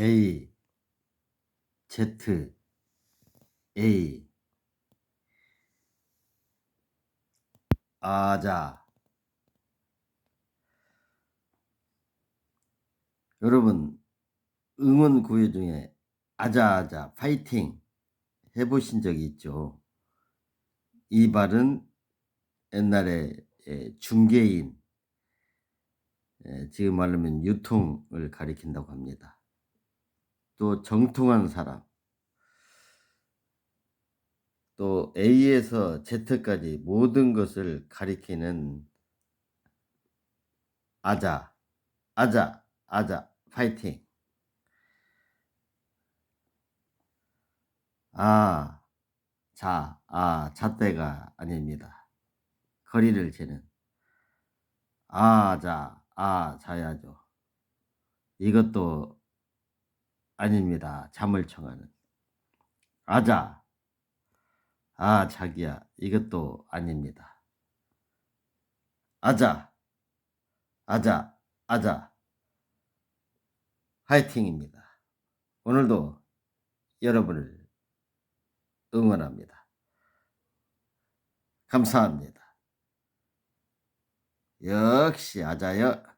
A Z A 아자 여러분 응원 구회 중에 아자아자 파이팅 해보신 적이 있죠? 이 말은 옛날에 예, 중개인 예, 지금 말하면 유통을 가리킨다고 합니다. 또 정통한 사람 또 A에서 Z까지 모든 것을 가리키는 아자, 아자, 아자, 파이팅. 아, 자, 아, 잣대가 아닙니다. 거리를 재는. 아, 자, 아, 자야죠. 이것도 아닙니다. 잠을 청하는. 아자, 아, 자기야, 이것도 아닙니다. 아자, 아자, 아자. 화이팅입니다. 오늘도 여러분을 응원합니다. 감사합니다. 역시 아자여.